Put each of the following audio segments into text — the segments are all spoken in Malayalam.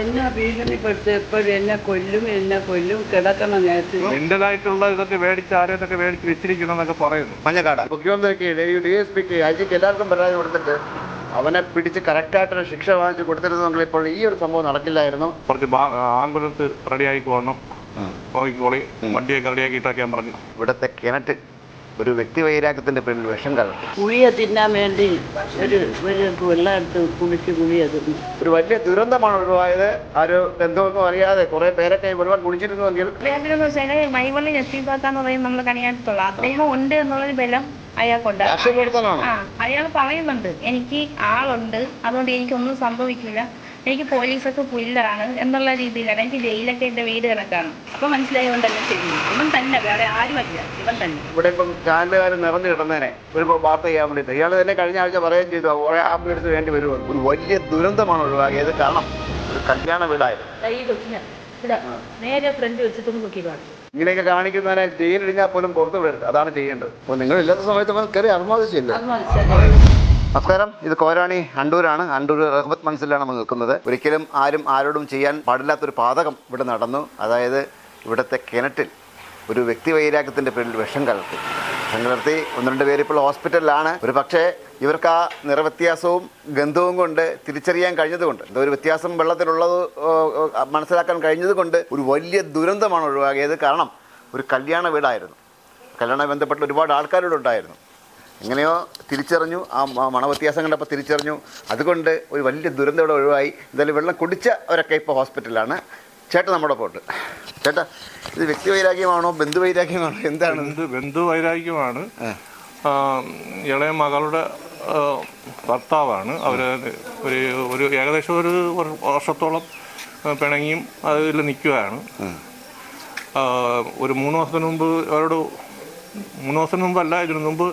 എന്നെ ഭീഷണിപ്പെടുത്തി എപ്പോഴും എന്നെ കൊല്ലും എന്നെ കൊല്ലും കിടക്കണം നേരത്ത്. നിന്റേതായിട്ടുള്ള ഇതൊക്കെ മേടിച്ച് ആരും ഇതൊക്കെ മേടിച്ച് വെച്ചിരിക്കുന്നു എന്നൊക്കെ പറയുന്നു. മഞ്ഞക്കാട്. മുഖ്യമന്ത്രിക്ക് ഡി എസ് പിക്ക് അജിക്ക് ജിക്ക് എല്ലാവർക്കും പരാതി കൊടുത്തിട്ട് അവനെ പിടിച്ച് കറക്റ്റായിട്ടൊരു ശിക്ഷ വാങ്ങിച്ച് കൊടുത്തിരുന്നെങ്കിൽ ഇപ്പോൾ ഈ ഒരു സംഭവം നടക്കില്ലായിരുന്നു. കുറച്ച് ആംബുലൻസ് റെഡിയാക്കി പോകണം നോക്കിക്കോളി വണ്ടിയൊക്കെ റെഡിയാക്കിയിട്ടൊക്കെ പറഞ്ഞു. ഇവിടുത്തെ കിണറ്റ്. ഒരു വ്യക്തി വൈരാഗ്യത്തിന്റെ പേരിൽ വിഷം കലർത്തി കുഴിയെ തിന്നാൻ വേണ്ടി ഒരു ഒരു വെള്ളം എടുത്ത് കുളിച്ച് കുഴിയെ തിന്നു. ഒരു വലിയ ദുരന്തമാണ് ഒഴിവായത്. ആരോ ബന്ധമൊന്നും അറിയാതെ കുറെ പേരൊക്കെ ഒരുപാട് കുളിച്ചിരുന്നുവെങ്കിൽ അദ്ദേഹത്തിനെന്ന് വെച്ചാൽ മൈവള്ളി നസീബാക്കാന്ന് പറയുന്നത് നമ്മൾ കണിയാത്തുള്ള അദ്ദേഹം ഉണ്ട് എന്നുള്ളൊരു ബലം അയാൾക്കുണ്ട്. അയാൾ പറയുന്നുണ്ട് എനിക്ക് ആളുണ്ട് അതുകൊണ്ട് എനിക്കൊന്നും സംഭവിക്കില്ല എനിക്ക് പോലീസൊക്കെ പുല്ലാണ് എന്നുള്ള രീതിയിലാണ് എനിക്ക് ജയിലൊക്കെ എന്റെ വീട് കണക്കാണ് അപ്പൊ മനസ്സിലായതുകൊണ്ടല്ലേ ചെയ്യുന്നു ഇവൻ തന്നെ വേറെ ആരുമല്ല ഇവൻ തന്നെ. ഇവിടെ ഇപ്പം ചാനലുകാർ നിറഞ്ഞു കിടന്നേനെ. ഒരു വാർത്ത ചെയ്യാൻ വേണ്ടിയിട്ട്. ഇയാൾ തന്നെ കഴിഞ്ഞ ആഴ്ച പറയുകയും ചെയ്തു കുറെ ആംബുലൻസ് വേണ്ടി വരുവ ഒരു വലിയ ദുരന്തമാണ് ഒഴിവാക്കിയത്. കാരണം ഒരു കല്യാണ വീടായിരുന്നു നേരെ ഫ്രണ്ട് നോക്കി കാണിച്ചു. ഇങ്ങനെയൊക്കെ കാണിക്കുന്നതിനെ ജയിലിടിഞ്ഞാൽ പോലും പുറത്തു വിടരുത്. അതാണ് ചെയ്യേണ്ടത്. അപ്പോൾ നിങ്ങൾ ഇല്ലാത്ത സമയത്ത് കയറി മനസ്സിലായി നമസ്കാരം. ഇത് കോരാണി അണ്ടൂരാണ്. അണ്ടൂർ റഹ്മത്ത് മനസ്സിലാണ് നമ്മൾ നിൽക്കുന്നത്. ഒരിക്കലും ആരും ആരോടും ചെയ്യാൻ പാടില്ലാത്തൊരു പാതകം ഇവിടെ നടന്നു. അതായത് ഇവിടുത്തെ കിണറ്റിൽ ഒരു വ്യക്തി വൈരാഗ്യത്തിന്റെ പേരിൽ വിഷം കലർത്തി. വിഷം കലർത്തി ഒന്ന് രണ്ട് പേര് ഇപ്പോൾ ഹോസ്പിറ്റലിലാണ്. ഒരു പക്ഷേ ഇവർക്ക് ആ നിറവ്യത്യാസവും ഗന്ധവും കൊണ്ട് തിരിച്ചറിയാൻ കഴിഞ്ഞതുകൊണ്ട് എന്തോ ഒരു വ്യത്യാസം വെള്ളത്തിലുള്ളത് മനസ്സിലാക്കാൻ കഴിഞ്ഞതുകൊണ്ട് ഒരു വലിയ ദുരന്തമാണ് ഒഴിവാക്കിയത്. കാരണം ഒരു കല്യാണ വീടായിരുന്നു. കല്യാണ ബന്ധപ്പെട്ട ഒരുപാട് ആൾക്കാരോട് ഉണ്ടായിരുന്നു. എങ്ങനെയോ തിരിച്ചറിഞ്ഞു ആ മണവ്യത്യാസം കണ്ടപ്പോൾ തിരിച്ചറിഞ്ഞു. അതുകൊണ്ട് ഒരു വലിയ ദുരന്തം ഇവിടെ ഒഴിവായി. എന്തായാലും വെള്ളം കുടിച്ച കുടിച്ചവരൊക്കെ ഇപ്പോൾ ഹോസ്പിറ്റലാണ് ചേട്ടൻ നമ്മുടെ പോട്ട് ചേട്ടാ ഇത് വ്യക്തി വൈരാഗ്യമാണോ ബന്ധു വൈരാഗ്യമാണോ? എന്താണ്? ബന്ധു ബന്ധു വൈരാഗ്യമാണ്. ഇളയ മകളുടെ ഭർത്താവാണ്. അവർ ഒരു ഒരു ഏകദേശം ഒരു വർഷത്തോളം പിണങ്ങിയും അതിൽ നിൽക്കുകയാണ്. ഒരു മൂന്ന് മാസത്തിന് മുമ്പ് അവരോട് മൂന്ന് മാസത്തിന് മുമ്പല്ല ഇതിനു മുമ്പ്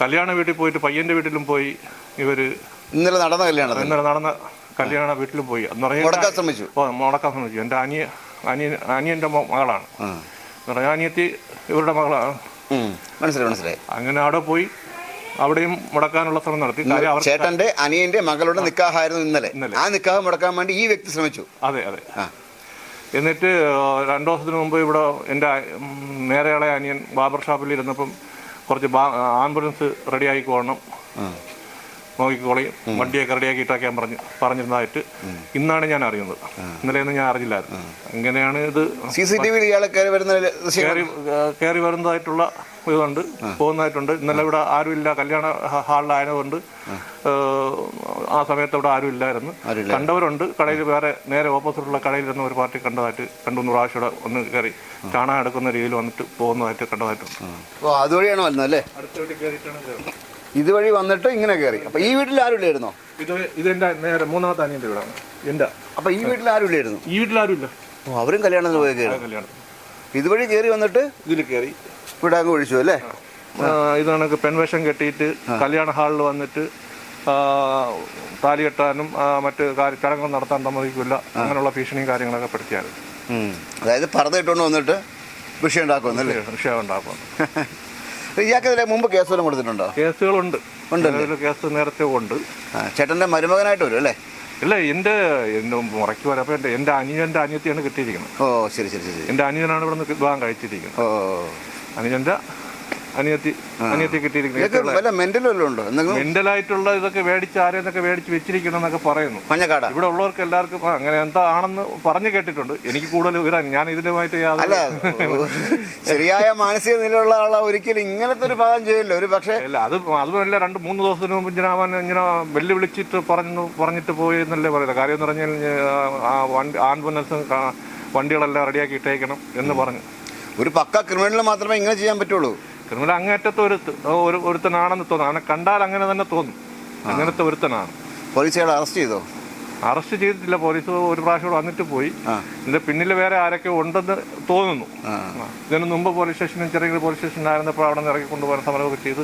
കല്യാണ വീട്ടിൽ പോയിട്ട് പയ്യന്റെ വീട്ടിലും പോയി ഇവർ ഇന്നലെ നടന്ന കല്യാണം ഇന്നലെ നടന്ന കല്യാണ വീട്ടിലും പോയി. എന്ന് മുടക്കാൻ ശ്രമിച്ചു? ഓ മുടക്കാൻ ശ്രമിച്ചു. എന്റെ അനിയ അനിയൻ അനിയന്റെ മകളാണ്. ആ. എന്ന് പറഞ്ഞാൽ അനിയത്തി ഇവരുടെ മകളാണ്. മനസ്സിലായി മനസ്സിലായി. അങ്ങനെ അവിടെ പോയി അവിടെയും മുടക്കാനുള്ള ശ്രമം നടത്തി. ചേട്ടന്റെ അനിയന്റെ മകളുടെ നിക്കാഹായിരുന്നു ഇന്നലെ. ആ നിക്കാഹ് മുടക്കാൻ വേണ്ടി ഈ വ്യക്തി ശ്രമിച്ചു. അതെ അതെ. എന്നിട്ട് രണ്ടു ദിവസത്തിന് മുമ്പ് ഇവിടെ എന്റെ നേരെയുള്ള അനിയൻ ബാബർ ഷാപ്പിൽ ഇരുന്നപ്പം കുറച്ച് ആംബുലൻസ് റെഡി പോകണം. നോക്കിക്കോളി വണ്ടിയൊക്കെ റെഡിയാക്കിയിട്ടൊക്കെ ഞാൻ പറഞ്ഞു പറഞ്ഞിരുന്നതായിട്ട് ഇന്നാണ് ഞാൻ അറിയുന്നത്. ഇന്നലെയൊന്നും ഞാൻ അറിഞ്ഞില്ലായിരുന്നു. ഇങ്ങനെയാണ് ഇത് സി സി ടി വിയിൽ ഇയാളെ കയറി വരുന്ന വരുന്നതായിട്ടുള്ള ഇതുണ്ട് പോകുന്നതായിട്ടുണ്ട്. ഇന്നലെ ഇവിടെ ആരുമില്ല കല്യാണ ഹാളിലായതുകൊണ്ട് ആ. സമയത്ത് ഇവിടെ ആരും ഇല്ലായിരുന്നു. കണ്ടവരുണ്ട്. കടയിൽ വേറെ നേരെ ഓപ്പോസിറ്റുള്ള കടയിൽ ഇരുന്ന ഒരു പാർട്ടി കണ്ടതായിട്ട് രണ്ടു മൂന്ന് പ്രാവശ്യം ഇവിടെ ഒന്ന് കയറി ചാണകം എടുക്കുന്ന രീതിയിൽ വന്നിട്ട് പോകുന്നതായിട്ട് കണ്ടതായിട്ടുണ്ട്. അതുവഴിയാണ് വന്നത് അല്ലേ? അടുത്ത വീട്ടിൽ കയറിയിട്ടാണ്. ഇതുവഴി വന്നിട്ട് ഇങ്ങനെ കയറി അപ്പൊ ഈ വീട്ടിൽ ആരും ഇല്ലായിരുന്നോ ഇത് എന്റെ നേരെ മൂന്നാമത്തെ അനിയന്റെ വീടാണ്. എന്റെ അപ്പൊ ഈ വീട്ടിൽ ആരും ഇല്ലായിരുന്നു ഈ വീട്ടിൽ ആരും ഇല്ല. ഓ അവരും കല്യാണത്തിന് പോയി കയറി കല്യാണം. ഇതുവഴി കയറി വന്നിട്ട് ഇതിൽ കയറി ഇവിടെ അങ്ങ് ഒഴിച്ചു അല്ലേ? ആ, ഇത് കണക്ക് പെൺവേഷം കെട്ടിയിട്ട് കല്യാണ ഹാളിൽ വന്നിട്ട് ആ, താലി കെട്ടാനും ആ, മറ്റ് കാര്യ ചടങ്ങുകൾ നടത്താൻ സമ്മതിക്കില്ല. അങ്ങനെയുള്ള ഭീഷണിയും കാര്യങ്ങളൊക്കെ പെടുത്തിയായിരുന്നു. ഉം. അതായത് പറഞ്ഞിട്ടുണ്ട് വന്നിട്ട് വിഷയം ഉണ്ടാക്കുമെന്നല്ലേ വിഷയം ഉണ്ടാക്കും ഇയാൾക്കെതിരെ മുമ്പ് കേസ് വല്ലതും കൊടുത്തിട്ടുണ്ടോ? കേസുകളുണ്ട്. ഉണ്ട് കേസ് നേരത്തെ ഉണ്ട്. ചേട്ടന്റെ മരുമകനായിട്ട് വരും അല്ലേ? ഇല്ല എന്റെ എന്റെ മുറയ്ക്ക് വരാം. അപ്പൊ എന്റെ എന്റെ അനിയന്റെ അനിയത്തിയാണ് കിട്ടിയിരിക്കുന്നത്. ഓ ശരി ശരി ശരി എന്റെ അനിയനാണ് ഇവിടെ നിന്ന് വിവാഹം കഴിച്ചിരിക്കുന്നത്. ഓ അനിയന്റെ അനിയത്തി അനിയത്തി ഇതൊക്കെ കിട്ടിയിരിക്കുന്നത് വല്ല മെന്റൽ വല്ലതും ഉണ്ടോ? എന്തെങ്കിലും? മെന്റലായിട്ടുള്ള ഇതൊക്കെ മേടിച്ച് ആരെന്നൊക്കെ മേടിച്ച് വെച്ചിരിക്കണം എന്നൊക്കെ പറയുന്നു. മഞ്ഞക്കാട. ഇവിടെ ഉള്ളവർക്ക് എല്ലാവർക്കും അങ്ങനെ എന്താ ആണെന്ന് പറഞ്ഞു കേട്ടിട്ടുണ്ട്. എനിക്ക് കൂടുതൽ വിവരം ഞാൻ ഇതിലുമായിട്ട് യാതൊരു ശരിയായ മാനസിക നിലയുള്ള ആളാ ഒരിക്കലും ഇങ്ങനത്തെ ഒരു ഭാഗം ചെയ്യില്ല. ഒരു പക്ഷേ അല്ല അത് അതുമല്ല രണ്ട് മൂന്ന് ദിവസത്തിന് മുമ്പ് ഇങ്ങനെ ഇങ്ങനെ വെല്ലുവിളിച്ചിട്ട് പറഞ്ഞു പറഞ്ഞിട്ട് പോയി എന്നല്ലേ പറയുന്നത്. കാര്യം എന്ന് പറഞ്ഞാൽ ആ വണ്ടി ആംബുലൻസ് വണ്ടികളെല്ലാം റെഡിയാക്കി ഇട്ടേക്കണം എന്ന് പറഞ്ഞു. ഒരു പക്ക ക്രിമിനൽ മാത്രമേ ഇങ്ങനെ ചെയ്യാൻ പറ്റുള്ളൂ. ക്രിമിനൽ അങ്ങേറ്റത്തെ ഒരു ഒരു ഒരുത്തനാണെന്ന് തോന്നുന്നു അവനെ കണ്ടാൽ അങ്ങനെ തന്നെ തോന്നും. അങ്ങനത്തെ ഒരുത്തനാണ്. പോലീസ് അറസ്റ്റ് ചെയ്തോ? അറസ്റ്റ് ചെയ്തിട്ടില്ല. പോലീസ് ഒരു പ്രാവശ്യം കൂടെ വന്നിട്ട് പോയി. എന്റെ ഇതിന്റെ പിന്നിൽ വേറെ ആരൊക്കെ ഉണ്ടെന്ന് തോന്നുന്നു. ഇതിന് മുമ്പ് പോലീസ് സ്റ്റേഷനും ചെറിയ പോലീസ് സ്റ്റേഷനിലായിരുന്നപ്പോൾ അവിടെ നിന്ന് ഇറക്കി കൊണ്ടുപോകാൻ സമരമൊക്കെ ചെയ്ത്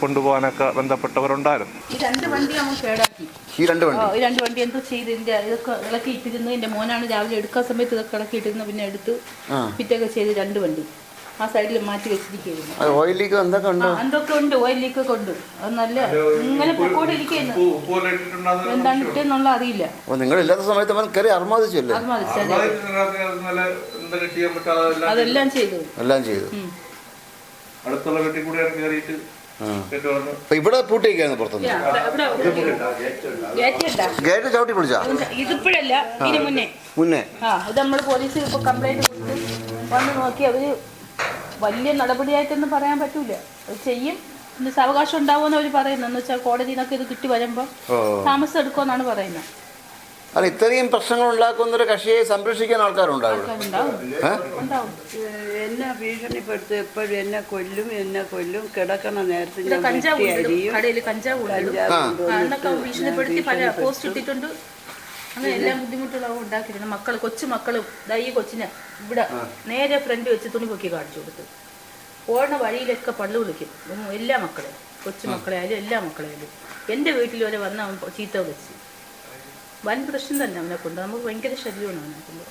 കൊണ്ടുപോകാനൊക്കെ ബന്ധപ്പെട്ടവരുണ്ടായിരുന്നു. ഈ രണ്ട് വണ്ടി നമ്മൾ കേടാക്കി. ഈ രണ്ട് വണ്ടി? ഈ രണ്ട് വണ്ടി എന്തോ ചെയ്ത് ഇതിന്റെ ഇതൊക്കെ ഇളക്കിയിട്ടിരുന്നു. എന്റെ മോനാണ് രാവിലെ എടുക്കാൻ സമയത്ത് ഇതൊക്കെ ഇളക്കിയിട്ടിരുന്നു. പിന്നെ എടുത്ത് പിറ്റൊക്കെ ചെയ്ത് രണ്ട് വണ്ടി. ആ സൈഡിൽ മാറ്റി വെച്ചിരിക്കുന്നു ഓയിൽ ലീക്ക് എന്തൊക്കെ ഉണ്ട്? എന്തൊക്കെ ഉണ്ട്? ഓയിൽ ലീക്ക് കൊണ്ട് അത് നല്ല ഇങ്ങനെ ഇട്ടിട്ടുണ്ടാകുന്ന എന്താണ് ഇട്ടെന്നുള്ള അറിയില്ല. അപ്പോൾ നിങ്ങളില്ലാത്ത സമയത്ത് അവൻ കയറി അർമാദിച്ചല്ലേ? അതെല്ലാം ചെയ്തു. എല്ലാം ചെയ്തു. അടുത്തുള്ള വീട്ടിൽ കയറിയിട്ട് ഇവിടെ പൂട്ടിയിരിക്കുന്നു പുറത്തുനിന്ന്? ഗേറ്റ് ചവിട്ടി പിടിച്ചാ? ഇതിപ്പോഴല്ല ഇതിന് മുന്നേ. ഇത് നമ്മൾ പോലീസ് ഇപ്പൊ കംപ്ലൈന്റ് കൊടുത്ത് വന്ന് നോക്കി അവർ വലിയ നടപടിയായിട്ടൊന്നും പറയാൻ പറ്റൂല. അത് ചെയ്യും. പിന്നെ സാവകാശം ഉണ്ടാവുമെന്ന് അവർ പറയുന്നത് എന്ന് വെച്ചാൽ കോടതിയിൽ നിന്നൊക്കെ ഇത് കിട്ടി വരുമ്പോൾ താമസം എടുക്കുമെന്നാണ് പറയുന്നത്. അല്ല ഇത്രയും പ്രശ്നങ്ങൾ ഉണ്ടാക്കുന്ന ഒരു കക്ഷിയെ സംരക്ഷിക്കാൻ ആൾക്കാരുണ്ടാവും. എന്നെ ഭീഷണിപ്പെടുത്തി. എപ്പോഴും എന്നെ കൊല്ലും എന്നെ കൊല്ലും. കിടക്കണ നേരത്തെ കഞ്ചാവ് കഞ്ചാവ് ഭീഷണിപ്പെടുത്തി പല പോസ്റ്റ് ഇട്ടിട്ടുണ്ട്. അങ്ങനെ എല്ലാം ബുദ്ധിമുട്ടുള്ളവ ഉണ്ടാക്കിയിരുന്നു മക്കൾ കൊച്ചു മക്കളും ദാ ഈ കൊച്ചിനെ ഇവിടെ നേരെ ഫ്രണ്ട് വെച്ച് തുണി പൊക്കി കാണിച്ചു കൊടുത്തു. പോണ വഴിയിലൊക്കെ പള്ളു വിളിക്കും. എല്ലാ മക്കളെയും. കൊച്ചു മക്കളെ ആയാലും എല്ലാ മക്കളെയായാലും. എന്റെ വീട്ടിൽ വരെ വന്ന് അവൻ ചീത്ത വിളിച്ച്. വൻ പ്രശ്നം തന്നെ അവനെ കൊണ്ട്. നമുക്ക് ഭയങ്കര ശല്യമാണ് അവനെ കൊണ്ട്.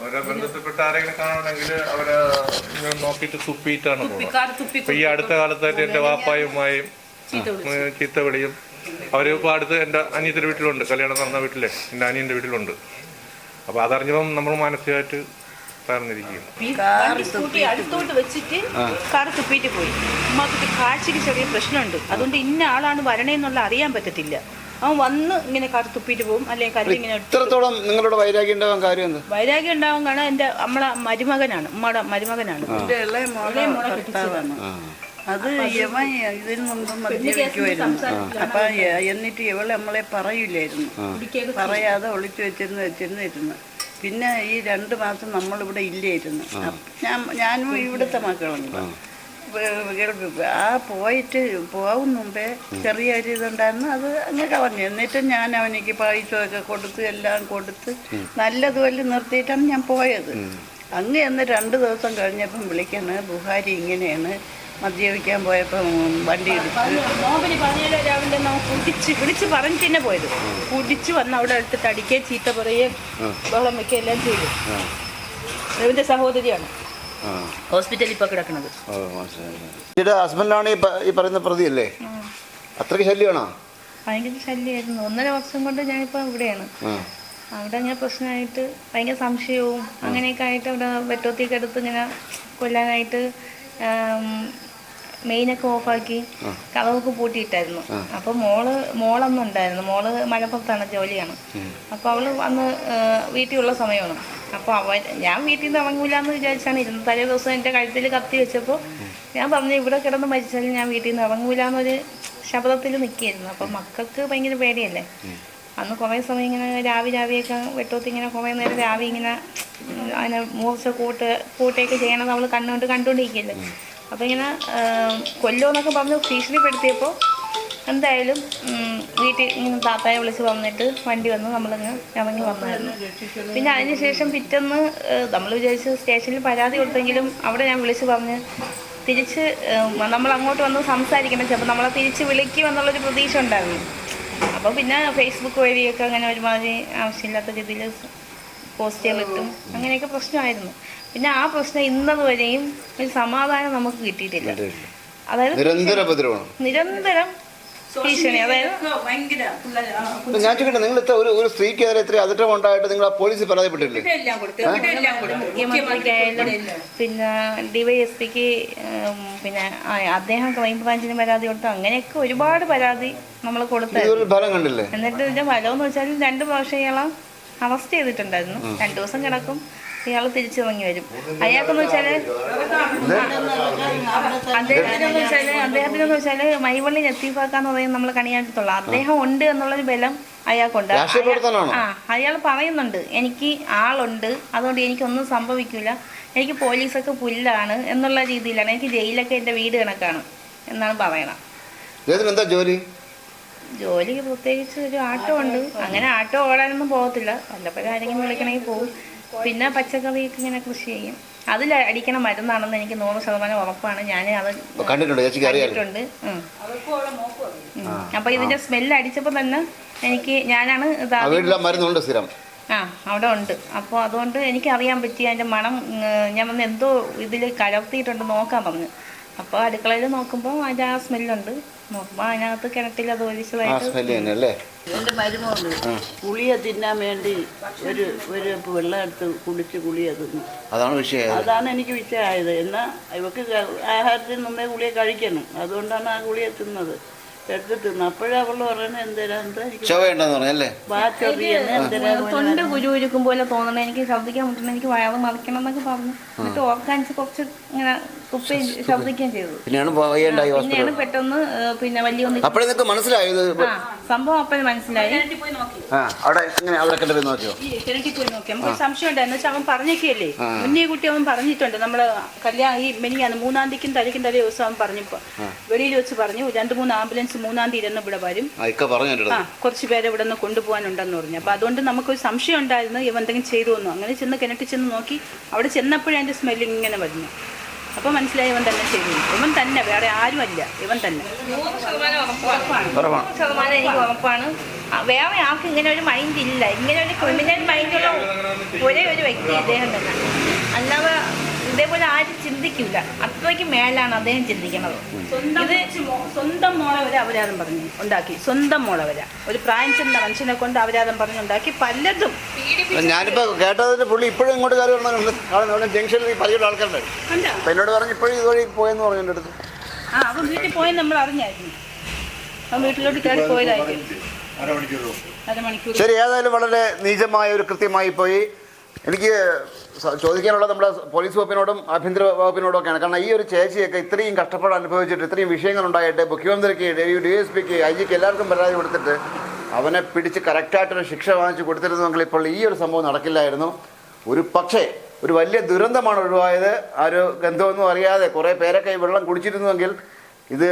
ഈ അടുത്ത കാലത്തായിട്ട് എന്റെ വാപ്പായുമായും ചീത്ത വിളിയും. അവർ ഇപ്പോൾ അടുത്ത് എന്റെ അനിയത്തിന്റെ വീട്ടിലുണ്ട്. കല്യാണം നടന്ന വീട്ടിലെ എന്റെ അനിയന്റെ വീട്ടിലുണ്ട്. അപ്പോൾ അതറിഞ്ഞപ്പം നമ്മൾ മാനസികമായിട്ട് സ്കൂട്ടി അടുത്തോട്ട് വെച്ചിട്ട് കാർ തുപ്പിയിട്ട് പോയി. ഉമ്മാക്ക് കാഴ്ചക്ക് ചെറിയ പ്രശ്നമുണ്ട്. അതുകൊണ്ട് ഇന്ന ആളാണ് വരണേന്നുള്ള അറിയാൻ പറ്റത്തില്ല. അവൻ വന്ന് ഇങ്ങനെ കാർ തുപ്പിയിട്ട് പോകും. അല്ലെങ്കിൽ ഇങ്ങനെ ഇത്രത്തോളം നിങ്ങളുടെ വൈരാഗ്യം ഉണ്ടാവാൻ കാര്യം എന്ത്? വൈരാഗ്യം ഉണ്ടാവാൻ കാണാൻ എന്റെ നമ്മളെ മരുമകനാണ്. ഉമ്മയുടെ മരുമകനാണ്. ഇളയ മോളെ അത് യവൻ ഇതിനു മുമ്പ് മദ്യപിക്കുമായിരുന്നു. അപ്പൊ എന്നിട്ട് ഇവൾ നമ്മളെ പറയില്ലായിരുന്നു. പറയാതെ ഒളിച്ചു വെച്ചിരുന്നു വെച്ചിരുന്നിരുന്നു പിന്നെ ഈ രണ്ട് മാസം നമ്മളിവിടെ ഇല്ലായിരുന്നു. ഞാൻ ഞാനും ഇവിടുത്തെ മക്കളുണ്ട് ആ. പോയിട്ട് പോകും മുമ്പേ ചെറിയ ഒരു ഇതുണ്ടായിരുന്നു. അത് അങ്ങ് കളഞ്ഞു. എന്നിട്ട് ഞാൻ അവനിക്ക് പൈസ ഒക്കെ കൊടുത്ത് എല്ലാം കൊടുത്ത് നല്ലതുപോലെ നിർത്തിയിട്ടാണ് ഞാൻ പോയത്. അങ്ങ് എന്ന് രണ്ട് ദിവസം കഴിഞ്ഞപ്പം വിളിക്കണേ ബുഹാരി ഇങ്ങനെയാണ്. മദ്യപിക്കാൻ പോയപ്പം വണ്ടി പറഞ്ഞാലോ രാവിലെ നമ്മൾ കുടിച്ച് വിളിച്ച് പറഞ്ഞിട്ട് തന്നെ പോയത്. കുടിച്ച് വന്ന് അവിടെ എടുത്തിട്ട് അടിക്കുകയും ചീത്ത പറയുകയും വെള്ളം വെക്കുകയും എല്ലാം ചെയ്തു. രവിന്റെ സഹോദരിയാണ്. ഹോസ്പിറ്റലിൽ ഇപ്പോൾ കിടക്കുന്നത്. ചേട്ടാ ഹസ്ബൻഡാണ് ഈ പറയുന്ന പ്രതി പറയുന്ന പ്രതിയല്ലേ? അത്രയ്ക്ക് ശല്യമാണോ? ഭയങ്കര ശല്യമായിരുന്നു. ഒന്നര വർഷം കൊണ്ട് ഞാനിപ്പോൾ ഇവിടെയാണ്. അവിടെ ഇങ്ങനെ പ്രശ്നമായിട്ട് ഭയങ്കര സംശയവും അങ്ങനെയൊക്കെ ആയിട്ട് അവിടെ വെട്ടോത്തിയൊക്കെ എടുത്ത് ഇങ്ങനെ കൊല്ലാനായിട്ട് മെയിനൊക്കെ ഓഫാക്കി കളവൊക്കെ പൂട്ടിയിട്ടായിരുന്നു. അപ്പോൾ മോൾ മോളൊന്നും ഉണ്ടായിരുന്നു. മോൾ മലപ്പുറത്താണ് ജോലിയാണ്. അപ്പോൾ അവൾ വന്ന് വീട്ടിലുള്ള സമയമാണ്. അപ്പോൾ അവ ഞാൻ വീട്ടിൽ നിന്ന് ഇറങ്ങൂല എന്ന് വിചാരിച്ചാണ് ഇരുന്നത്. തലേ ദിവസം എന്റെ കഴുത്തിൽ കത്തി വെച്ചപ്പോൾ ഞാൻ പറഞ്ഞു ഇവിടെ കിടന്ന് മരിച്ചാലും ഞാൻ വീട്ടിൽ നിന്ന് ഇറങ്ങൂല എന്നൊരു ശബ്ദത്തിൽ നിൽക്കുകയായിരുന്നു അപ്പം മക്കൾക്ക് ഭയങ്കര പേടിയല്ലേ? അന്ന് കുറേ സമയം ഇങ്ങനെ രാവി രാവിയൊക്കെ വെട്ടോത്ത് ഇങ്ങനെ കുറേ നേരം രാവി ഇങ്ങനെ അതിനെ മൂർച്ച കൂട്ട് കൂട്ടയൊക്കെ ചെയ്യണത് അവൾ കണ്ണുകൊണ്ട് കണ്ടുകൊണ്ടിരിക്കില്ലേ അപ്പോൾ ഇങ്ങനെ കൊല്ലുമെന്നൊക്കെ പറഞ്ഞ് ഭീഷണിപ്പെടുത്തിയപ്പോൾ എന്തായാലും വീട്ടിൽ ഇങ്ങനെ താത്തായെ വിളിച്ച് വന്നിട്ട് വണ്ടി വന്ന് നമ്മളിങ്ങ് ഇറങ്ങി വന്നായിരുന്നു. പിന്നെ അതിനുശേഷം പിറ്റേന്ന് നമ്മൾ വിചാരിച്ച് സ്റ്റേഷനിൽ പരാതി കൊടുത്തെങ്കിലും അവിടെ ഞാൻ വിളിച്ച് പറഞ്ഞ് തിരിച്ച് നമ്മൾ അങ്ങോട്ട് വന്ന് സംസാരിക്കണം. ചിലപ്പോൾ നമ്മളെ തിരിച്ച് വിളിക്കും എന്നുള്ളൊരു പ്രതീക്ഷ ഉണ്ടായിരുന്നു. അപ്പോൾ പിന്നെ ഫേസ്ബുക്ക് വഴിയൊക്കെ അങ്ങനെ ഒരുമാതിരി ആവശ്യമില്ലാത്ത രീതിയിൽ പോസ്റ്റുകളിട്ടും അങ്ങനെയൊക്കെ പ്രശ്നമായിരുന്നു. പിന്നെ ആ പ്രശ്നം ഇന്നത് വരെയും ഒരു സമാധാനം നമുക്ക് കിട്ടിയിട്ടില്ല. അതായത് നിരന്തര ഉപദ്രവമാണ്. നിരന്തരം ഭീഷണി. അതായത് ഞാൻ ചോദിക്കട്ടെ നിങ്ങൾ ഇത്ര ഒരു ഒരു സ്ത്രീക്കെതിരെ ഇത്ര അതിട്ടം ഉണ്ടായിട്ട് നിങ്ങൾ ആ പോലീസിൽ പരാതിപ്പെട്ടില്ലേ പിന്നെ ഡിവൈഎസ്പിക്ക് പിന്നെ അദ്ദേഹം ക്രൈംബ്രാഞ്ചിന് പരാതി കൊടുത്തു. അങ്ങനെയൊക്കെ ഒരുപാട് പരാതി നമ്മൾ കൊടുത്തു ഫലം കണ്ടില്ലേ? എന്നിട്ട് ഇതിന്റെ ഫലം എന്ന് വെച്ചാൽ രണ്ട് പ്രാവശ്യം ഇയാളെ അറസ്റ്റ് ചെയ്തിട്ടുണ്ടായിരുന്നു. രണ്ടു ദിവസം കിടക്കും. ഇയാൾ തിരിച്ചിറങ്ങി വരും. അയാൾക്കെന്ന് വെച്ചാൽ അദ്ദേഹത്തിനെന്ന് വെച്ചാൽ അദ്ദേഹത്തിനെന്ന് വെച്ചാൽ മൈവള്ളി ലത്തീഫാക്കാന്ന് പറയുന്നത് നമ്മൾ കണിയാറ്റത്തുള്ള അദ്ദേഹം ഉണ്ട് എന്നുള്ളൊരു ബലം അയാൾക്കുണ്ട്. ആ അയാൾ പറയുന്നുണ്ട് എനിക്ക് ആളുണ്ട്. അതുകൊണ്ട് എനിക്കൊന്നും സംഭവിക്കില്ല എനിക്ക് പോലീസൊക്കെ പുല്ലാണ് എന്നുള്ള രീതിയിലാണ്. എനിക്ക് ജയിലൊക്കെ എന്റെ വീട് കണക്കാണ് എന്നാണ് പറയണം ജോലി? ജോലിക്ക് പ്രത്യേകിച്ച് ഒരു ആട്ടോ ഉണ്ട് അങ്ങനെ ആട്ടോ ഓടാനൊന്നും പോകത്തില്ല. വല്ലപ്പോഴും ആരെങ്കിലും വിളിക്കണമെങ്കിൽ പോകും പിന്നെ പച്ചക്കറിയൊക്കെ ഇങ്ങനെ കൃഷി ചെയ്യും. അതിൽ അടിക്കണ മരുന്നാണെന്ന് എനിക്ക് നൂറ് ശതമാനം ഉറപ്പാണ്. ഞാൻ അത് കണ്ടിട്ടുണ്ട്. അപ്പൊ ഇതിന്റെ സ്മെല്ല് അടിച്ചപ്പോ തന്നെ എനിക്ക് ഞാനാണ് മരുന്നുണ്ട് സ്ഥിരം. ആ അവിടെ ഉണ്ട്. അപ്പോൾ അതുകൊണ്ട് എനിക്ക് അറിയാൻ പറ്റി അതിന്റെ മണം ഞാൻ വന്ന് എന്തോ ഇതിൽ കലർത്തിയിട്ടുണ്ട് നോക്കാൻ പറഞ്ഞു. അപ്പോൾ അടുക്കളയിൽ നോക്കുമ്പോൾ അതിന്റെ ആ സ്മെല്ലുണ്ട്. അതിനകത്ത് കിണറ്റിൽ അത് ഒഴിച്ചതായിട്ട് എന്റെ മരുമോൾ പുളിയെ തിന്നാൻ വേണ്ടി ഒരു ഒരു വെള്ളം എടുത്ത് കുടിച്ച് കുളിയെ തിന്നു. അതാണ് വിഷയം. അതാണ് എനിക്ക് വിഷയമായത്. എന്നാ ഇവക്ക് ആഹാരത്തിൽ നിന്നേ മുമ്പേ ഗുളിയെ കഴിക്കണം. അതുകൊണ്ടാണ് ആ ഗുളിയെ തിന്നത്. എടുത്ത് തിന്നു. അപ്പോഴേ അവൾ പറയുന്നത് എന്തേരാ എന്താ എനിക്ക് ചുവയുണ്ടെന്ന് പറഞ്ഞല്ലേ വാച്ചൊറിയെന്ന് എന്തേരാ തൊണ്ട പോലെ തോന്നണേ എനിക്ക് ശബ്ദിക്കാൻ പറ്റണം എനിക്ക് വയറ് മറിക്കണം എന്നൊക്കെ പറഞ്ഞു. എന്നിട്ട് ഓർക്കാൻ കുറച്ച് ഇങ്ങനെ കുപ്പി ശബ്ദിക്കുകയും ചെയ്തു. പിന്നെയാണ് പെട്ടെന്ന് പിന്നെ വലിയ ഒന്ന് അപ്പോഴേ നിങ്ങൾക്ക് മനസ്സിലായോ ഇത്? ആ സംഭവം മനസ്സിലായി. ആ അവിടെ എങ്ങനെ അവിടെ കണ്ടത് നോക്കിയോ? ഈ കിണറ്റിൽ പോയി നോക്കി. നമുക്ക് സംശയം ഉണ്ടായിരുന്നു വെച്ചാൽ അവൻ പറഞ്ഞൊക്കെയല്ലേ മുന്നേ കുട്ടി അവൻ പറഞ്ഞിട്ടുണ്ട്. നമ്മൾ കല്യാണം ഈ മെനിയാണ് മൂന്നാം തീയതിക്കും തലയ്ക്കും തലേ ദിവസം അവൻ പറഞ്ഞപ്പോ. വെളിയിൽ വെച്ച് പറഞ്ഞു രണ്ട് മൂന്ന് ആംബുലൻസ് മൂന്നാം തീയതി ഇരുന്ന് ഇവിടെ വരും. ആ ഇക്ക പറഞ്ഞു എന്റെ ആ അടുത്ത് കുറച്ച് പേരെ ഇവിടെ നിന്ന് കൊണ്ടുപോകാനുണ്ടെന്ന് പറഞ്ഞു. അപ്പൊ അതുകൊണ്ട് നമുക്കൊരു സംശയം ഉണ്ടായിരുന്നു. ഇവ എന്തെങ്കിലും ചെയ്തു വന്നു അങ്ങനെ ചെന്ന് കിണറ്റിൽ ചെന്ന് നോക്കി. അവിടെ ചെന്നപ്പോഴേ അതിന്റെ സ്മെല്ലിങ് ഇങ്ങനെ വരുന്നു അപ്പൊ മനസ്സിലായി ഇവൻ തന്നെ ശരി ഇവൻ തന്നെ വേറെ ആരും ആരുമല്ല ഇവൻ തന്നെ. നൂറ് ശതമാനം ഉറപ്പാണ്. ശതമാനം എനിക്ക് ഉറപ്പാണ്. വേറെ ആൾക്ക് ഇങ്ങനെ ഒരു മൈൻഡ് ഇല്ല. ഇങ്ങനെ ഒരു ക്രിമിനൽ മൈൻഡുള്ള ഒരേ ഒരു വ്യക്തി ഇദ്ദേഹം തന്നെ. അല്ലാതെ ഇതേപോലെ ആരും ചിന്തിക്കില്ല അത്രയ്ക്ക് മേലാണ് അദ്ദേഹം ചിന്തിക്കുന്നത്. സ്വന്തം സ്വന്തം മോളെ വരെ അപരാധം പറഞ്ഞു ഉണ്ടാക്കി. സ്വന്തം മോളെ വരെ. ഒരു പ്രായം ചെന്ന മനുഷ്യനെ കൊണ്ട് അപരാധം പറഞ്ഞുണ്ടാക്കി പലതും. ഞാനിപ്പോ കേട്ടതിന് പുള്ളി ഇപ്പോഴും ഇങ്ങോട്ട് കയറി ഇവിടെ ജംഗ്ഷനിൽ പതിയുടെ ആൾക്കാരുണ്ട്. അപ്പൊ എന്നോട് പറഞ്ഞു ഇപ്പോഴും ഇതുവഴി പോയെന്ന് പറഞ്ഞു എന്റെ അടുത്ത്. ആ അവൻ വീട്ടിൽ പോയി നമ്മൾ അറിഞ്ഞായിരുന്നു. അവൻ വീട്ടിലോട്ട് കയറി പോയതായിരിക്കും. ശരി ഏതായാലും വളരെ നീചമായ ഒരു കൃത്യമായി പോയി. എനിക്ക് ചോദിക്കാനുള്ളത് നമ്മുടെ പോലീസ് വകുപ്പിനോടും ആഭ്യന്തര വകുപ്പിനോടും ഒക്കെയാണ് കാരണം ഈ ഒരു ചേച്ചിയൊക്കെ ഇത്രയും കഷ്ടപ്പാട് അനുഭവിച്ചിട്ട് ഇത്രയും വിഷയങ്ങൾ ഉണ്ടായിട്ട് മുഖ്യമന്ത്രിക്ക് ഡി എസ് പിക്ക് ഐ ജിക്ക് എല്ലാവർക്കും പരാതി കൊടുത്തിട്ട് അവനെ പിടിച്ച് കറക്റ്റായിട്ടൊരു ശിക്ഷ വാങ്ങിച്ച് കൊടുത്തിരുന്നെങ്കിൽ ഇപ്പോൾ ഈ ഒരു സംഭവം നടക്കില്ലായിരുന്നു. ഒരു പക്ഷേ ഒരു വലിയ ദുരന്തമാണ് ഒഴിവായത്. ആ ഒരു ഗന്ധമൊന്നും അറിയാതെ കുറേ പേരൊക്കെ ഈ വെള്ളം കുടിച്ചിരുന്നുവെങ്കിൽ ഇത്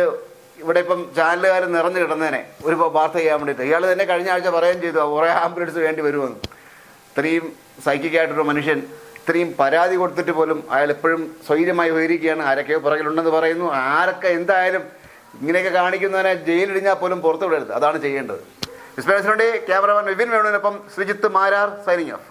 ഇവിടെ ഇപ്പം ചാനലുകാർ നിറഞ്ഞു കിടന്നേനെ. ഒരു വാർത്ത ചെയ്യാൻ വേണ്ടിയിട്ട്. ഇയാൾ തന്നെ കഴിഞ്ഞ ആഴ്ച പറയുകയും ചെയ്തു കുറേ ആംബുലൻസ് വേണ്ടി വരുമെന്ന്. ഇത്രയും സൈക്കിക്കായിട്ടൊരു മനുഷ്യൻ ഇത്രയും പരാതി കൊടുത്തിട്ട് പോലും അയാൾ എപ്പോഴും സ്വൈര്യമായി ഉയരുകയാണ് ആരൊക്കെയോ പുറകിലുണ്ടെന്ന് പറയുന്നു. ആരൊക്കെ എന്തായാലും ഇങ്ങനെയൊക്കെ കാണിക്കുന്നവനെ ജയിലിടിഞ്ഞാൽ പോലും പുറത്തു വിടരുത് അതാണ് ചെയ്യേണ്ടത്. വിസ്മയസിനുണ്ടി ക്യാമറമാൻ വിപിൻ വേണുവിനൊപ്പം ശ്രീജിത്ത് മാരാർ സൈനിങ് ഓഫ്.